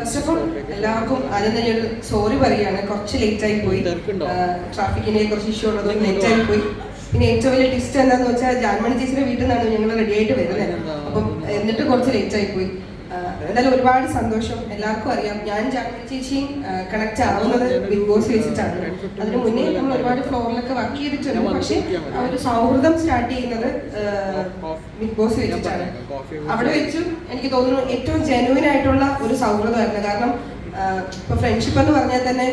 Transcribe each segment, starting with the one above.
First of all എല്ലാവർക്കും ആദ്യം തന്നെ ഒരു സോറി പറയാണ് കുറച്ച് ലേറ്റ് ആയി പോയി. ട്രാഫിക്കിനെ ട്രാഫിക്കിന്റെ കുറച്ച് ഇഷ്യൂ ഉള്ളത് ലേറ്റ് ആയി പോയി. പിന്നെ ഏറ്റവും വലിയ ടിസ്റ്റ് എന്താന്ന് വെച്ചാൽ ജാൻമണി ചേച്ചിയുടെ വീട്ടിൽ നിന്നാണ് ഞങ്ങൾ റെഡി ആയിട്ട് വരുന്നത്? അപ്പം എന്നിട്ട് കുറച്ച് ലേറ്റ് ആയി പോയി. എന്തായാലും ഒരുപാട് സന്തോഷം. എല്ലാവർക്കും അറിയാം. ഞാൻ ജാക്കി ചേച്ചിയും കണക്ട് ആവുന്നത് ബിഗ് ബോസ് വെച്ചിട്ടാണ്. അതിന് മുന്നേ നമ്മൾ ഒരുപാട് ഫ്ലോറിലൊക്കെ വർക്ക് ചെയ്തിട്ടുണ്ട്. പക്ഷെ ആ ഒരു സൗഹൃദം സ്റ്റാർട്ട് ചെയ്യുന്നത് ബിഗ് ബോസ് വെച്ചിട്ടാണ്. അവിടെ വെച്ചും എനിക്ക് തോന്നുന്നു ഏറ്റവും ജെനുവിൻ ആയിട്ടുള്ള ഒരു സൗഹൃദമായിരുന്നു. കാരണം ഇപ്പൊ ഫ്രണ്ട്ഷിപ്പ് എന്ന് പറഞ്ഞാൽ തന്നെ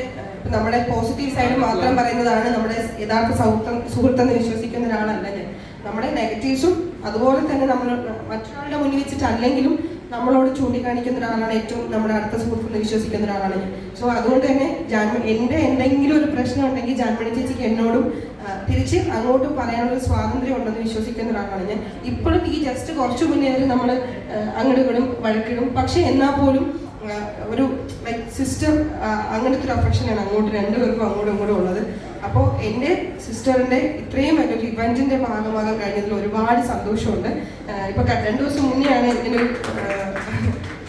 നമ്മുടെ പോസിറ്റീവ് സൈഡ് മാത്രം പറയുന്നതാണ് നമ്മുടെ യഥാർത്ഥ സൗഹൃദം സുഹൃത്തെന്ന് വിശ്വസിക്കുന്ന ഒരാളല്ല ഞാൻ. നമ്മുടെ നെഗറ്റീവ്സും അതുപോലെ തന്നെ നമ്മൾ മറ്റൊരാളുടെ മുന്നിൽ വെച്ചിട്ടല്ലെങ്കിലും നമ്മളോട് ചൂണ്ടിക്കാണിക്കുന്ന ഒരാളാണ് ഏറ്റവും നമ്മുടെ അടുത്ത സുഹൃത്തുക്കളെ വിശ്വസിക്കുന്ന ഒരാളാണ് സോ അതുകൊണ്ട് തന്നെ ജാൻമണി എന്റെ എന്തെങ്കിലും ഒരു പ്രശ്നം ഉണ്ടെങ്കിൽ ജാൻമണി ചേച്ചിക്ക് എന്നോടും തിരിച്ച് അങ്ങോട്ടും പറയാനുള്ള സ്വാതന്ത്ര്യം ഉണ്ടെന്ന് വിശ്വസിക്കുന്ന ഒരാളാണ് ഞാൻ. ഇപ്പോഴും ഈ ജസ്റ്റ് കുറച്ചു മുന്നേ നമ്മൾ അങ്ങടുകളും വഴക്കിടും. പക്ഷെ എന്നാൽ പോലും ഒരു ലൈക് സിസ്റ്റർ അങ്ങനത്തെ ഒരു അഫക്ഷനാണ് അങ്ങോട്ട് രണ്ടുപേർക്കും അങ്ങോട്ടും ഇങ്ങോട്ടും ഉള്ളത്. അപ്പോൾ എന്റെ സിസ്റ്ററിന്റെ ഇത്രയും വലിയൊരു ഇവന്റിന്റെ ഭാഗമാകാൻ കഴിഞ്ഞതിൽ ഒരുപാട് സന്തോഷമുണ്ട്. ഇപ്പോൾ രണ്ട് ദിവസം മുന്നെയാണ് ഇങ്ങനെ ഒരു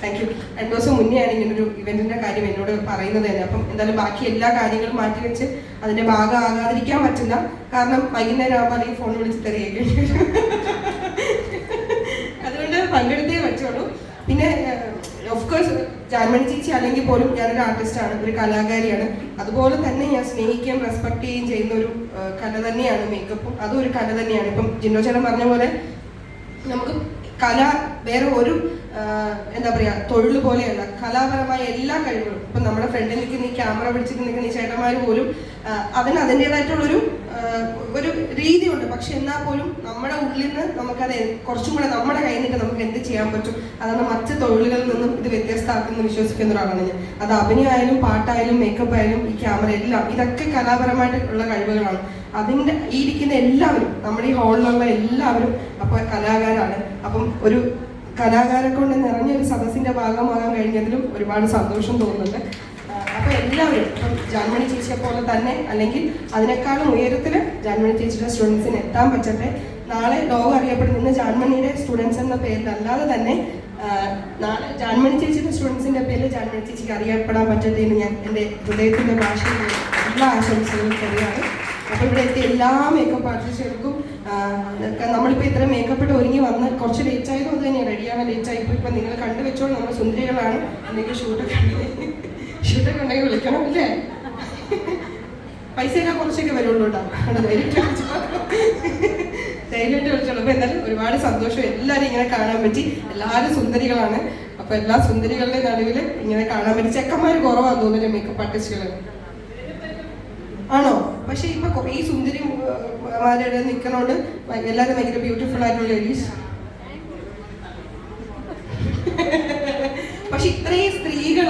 താങ്ക് യു രണ്ടു ദിവസം മുന്നെയാണ് ഇങ്ങനെ ഒരു ഇവന്റിന്റെ കാര്യം എന്നോട് പറയുന്നത് തന്നെ. അപ്പം എന്തായാലും ബാക്കി എല്ലാ കാര്യങ്ങളും മാറ്റി വെച്ച് അതിന്റെ ഭാഗമാകാതിരിക്കാൻ പറ്റില്ല. കാരണം വൈകുന്നേരം അല്ലെങ്കിൽ ഫോൺ വിളിച്ച് തരികയൊക്കെ അതുകൊണ്ട് പങ്കെടുത്തേ പറ്റുള്ളൂ. പിന്നെ ഓഫ് കോഴ്സ് ജാൻമണി ചേച്ചി അല്ലെങ്കിൽ പോലും ഞാനൊരു ആർട്ടിസ്റ്റാണ് ഒരു കലാകാരിയാണ്. അതുപോലെ തന്നെ ഞാൻ സ്നേഹിക്കുകയും റെസ്പെക്ട് ചെയ്യുകയും ചെയ്യുന്ന ഒരു കല തന്നെയാണ് മേക്കപ്പും അതും ഒരു കല തന്നെയാണ്. ഇപ്പം ജിന്നോ ചേട്ടൻ പറഞ്ഞ പോലെ നമുക്ക് കല വേറെ ഒരു എന്താ പറയാ തൊഴിൽ പോലെയല്ല. കലാപരമായ എല്ലാ കഴിവുകളും. ഇപ്പം നമ്മുടെ ഫ്രണ്ടിൽ നിൽക്കുന്ന ഈ ക്യാമറ പിടിച്ചിട്ട് നിൽക്കുന്ന ഈ ചേട്ടന്മാർ പോലും അതിന് അതിന്റെതായിട്ടുള്ളൊരു ഒരു രീതിയുണ്ട്. പക്ഷെ എന്നാൽ പോലും നമ്മുടെ ഉള്ളിൽ നിന്ന് നമുക്കത് കുറച്ചും കൂടെ നമ്മുടെ കയ്യിൽ നിന്ന് നമുക്ക് എന്ത് ചെയ്യാൻ പറ്റും. അതാണ് മറ്റ് തൊഴിലുകളിൽ നിന്നും ഇത് വ്യത്യസ്തമാക്കുന്ന വിശ്വസിക്കുന്ന ഒരാളാണ് ഞാൻ. അത് അഭിനയമായാലും പാട്ടായാലും മേക്കപ്പ് ആയാലും ഈ ക്യാമറ എല്ലാം ഇതൊക്കെ കലാപരമായിട്ടുള്ള കഴിവുകളാണ്. അതിന്റെ ഈ ഇരിക്കുന്ന എല്ലാവരും നമ്മുടെ ഈ ഹാളിലുള്ള എല്ലാവരും അപ്പോൾ കലാകാരാണ്. അപ്പം ഒരു കലാകാരെ കൊണ്ട് നിറഞ്ഞ ഒരു സദസ്സിന്റെ ഭാഗമാകാൻ കഴിഞ്ഞതിലും ഒരുപാട് സന്തോഷം തോന്നുന്നുണ്ട്. അപ്പൊ എല്ലാവരും ഇപ്പം ജാൻമണി ചേച്ചിയെ പോലെ തന്നെ അല്ലെങ്കിൽ അതിനേക്കാളും ഉയരത്തിൽ ജാൻമണി ചേച്ചിയുടെ സ്റ്റുഡൻസിന് എത്താൻ പറ്റട്ടെ. നാളെ ലോകം അറിയപ്പെടുന്ന ജാൻമണിയുടെ സ്റ്റുഡൻസ് എന്ന പേരിൽ അല്ലാതെ തന്നെ നാളെ ജാൻമണി ചേച്ചിയുടെ സ്റ്റുഡൻസിന്റെ പേരിൽ ജാൻമണി ചേച്ചിക്ക് അറിയപ്പെടാൻ പറ്റട്ടെ എന്ന് ഞാൻ എന്റെ ഹൃദയത്തിന്റെ ഭാഷയിൽ എല്ലാ ആശംസകളും തരികയാണ് അപ്പൊ ഇവിടെ എത്തിയ എല്ലാ മേക്കപ്പ് ആർട്ടിസ്റ്റുകൾക്കും നമ്മളിപ്പോ ഇത്ര മേക്കപ്പ് ഇട്ട് ഒരുങ്ങി വന്ന് കുറച്ച് ലേറ്റ് ആയതും അത് തന്നെയാണ്. റെഡിയാവാൻ ലേറ്റ് ആയിപ്പോ ഇപ്പൊ നിങ്ങൾ കണ്ടു വെച്ചോളൂ നമ്മൾ സുന്ദരികളാണ്. എന്തെങ്കിലും ഷൂട്ടൊക്കെ ഷൂട്ടൊക്കെ ഉണ്ടെങ്കിൽ വിളിക്കണം അല്ലേ? പൈസയൊക്കെ കുറച്ചൊക്കെ വരുള്ളൂ കേട്ടോ. അവിടെ ധൈര്യമായിട്ട് വിളിച്ചോ. ധൈര്യമായിട്ട് വിളിച്ചോളൂ അപ്പൊ എന്തായാലും ഒരുപാട് സന്തോഷം. എല്ലാവരും ഇങ്ങനെ കാണാൻ പറ്റി. എല്ലാവരും സുന്ദരികളാണ്. അപ്പൊ എല്ലാ സുന്ദരികളുടെ നടുവിൽ ഇങ്ങനെ കാണാൻ പറ്റി. ചെക്കന്മാർ കുറവാന്ന് തോന്നുന്നു മേക്കപ്പ് ആർട്ടിസ്റ്റുകൾ ആണോ? പക്ഷെ ഇപ്പൊ കുറേ സുന്ദരിമാരുടെ നിൽക്കണോണ്ട് എല്ലാവരും ഭയങ്കര ബ്യൂട്ടിഫുൾ ആയിട്ടുള്ള ലേഡീസ് പക്ഷെ ഇത്രയും സ്ത്രീകൾ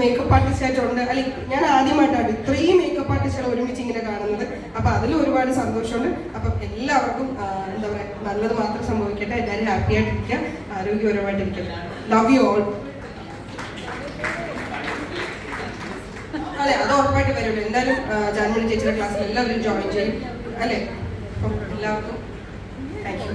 മേക്കപ്പ് ആർട്ടിസ്റ്റ് ആയിട്ടുണ്ട്. അല്ലെങ്കിൽ ഞാൻ ആദ്യമായിട്ടാണ് ഇത്രയും മേക്കപ്പ് ആർട്ടിസ്റ്റുകൾ ഒരുമിച്ച് ഇങ്ങനെ കാണുന്നത്. അപ്പൊ അതിലും ഒരുപാട് സന്തോഷമുണ്ട്. അപ്പൊ എല്ലാവർക്കും എന്താ പറയാ നല്ലത് മാത്രം സംഭവിക്കട്ടെ. എല്ലാവരും ഹാപ്പി ആയിട്ടിരിക്കുക. ആരോഗ്യപരമായിട്ടിരിക്കുക. ലവ് യു ഓൾ അതെ അത് ഉറപ്പായിട്ട് വരുള്ളൂ എന്തായാലും ജാൻമണി ചേച്ചിയുടെ ക്ലാസ്സിൽ എല്ലാവരും ജോയിൻ ചെയ്യും. അല്ലേ? അപ്പം എല്ലാവർക്കും താങ്ക് യു